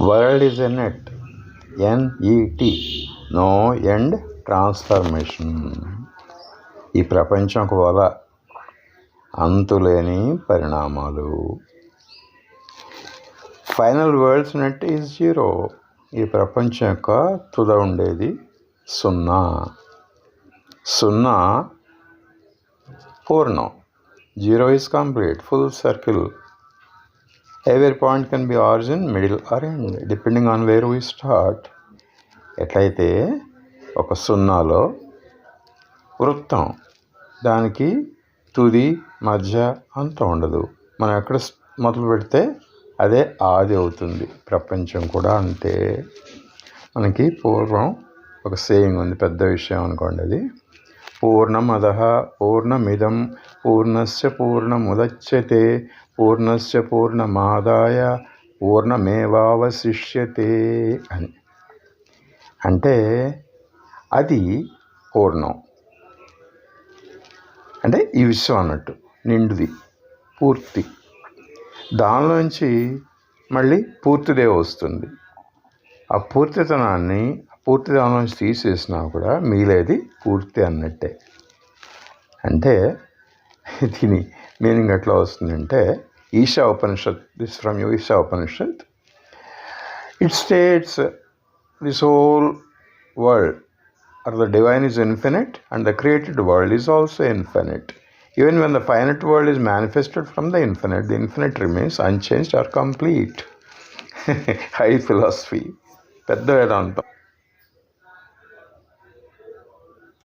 World is a net N E T no end transformation ఈ ప్రపంచం ఒక వల అంతులేని పరిణామాలు. Final worlds net is zero ఈ ప్రపంచం యొక్క తుద ఉండేది సున్నా. సున్నా పూర్ణం. Zero is complete full circle every point can be origin middle or end depending on where we start ఎట్లయితే ఒక సున్నాలో వృత్తం దానికి తుది మధ్య అంత ఉండదు. మనం ఎక్కడ మొదలు పెడితే అదే ఆది అవుతుంది. ప్రపంచం కూడా అంతే. మనకి పూర్వం ఒక సేయింగ్ ఉంది పెద్ద విషయం అనుకోండి అది. పూర్ణమద పూర్ణమిదం పూర్ణస్య పూర్ణముదచ్యతే పూర్ణస్య పూర్ణమాదాయ పూర్ణమేవావశిష్యతే అని అంటే అది పూర్ణం. అంటే ఈ విశ్వం అన్నట్టు నిండుది పూర్తి. దానిలోంచి మళ్ళీ పూర్తిదే వస్తుంది. ఆ పూర్తితనాన్ని పూర్తి దానం తీసేసినా కూడా మిగిలేది పూర్తి అన్నట్టే. అంటే దీని మీనింగ్ ఎట్లా వస్తుందంటే ఈశా ఉపనిషత్ this from you Isha Upanishad. It states this whole world or the divine is infinite and the created world is also infinite even when the finite world is manifested from the infinite the infinite remains unchanged or complete high philosophy పెద్ద వేదాంతం.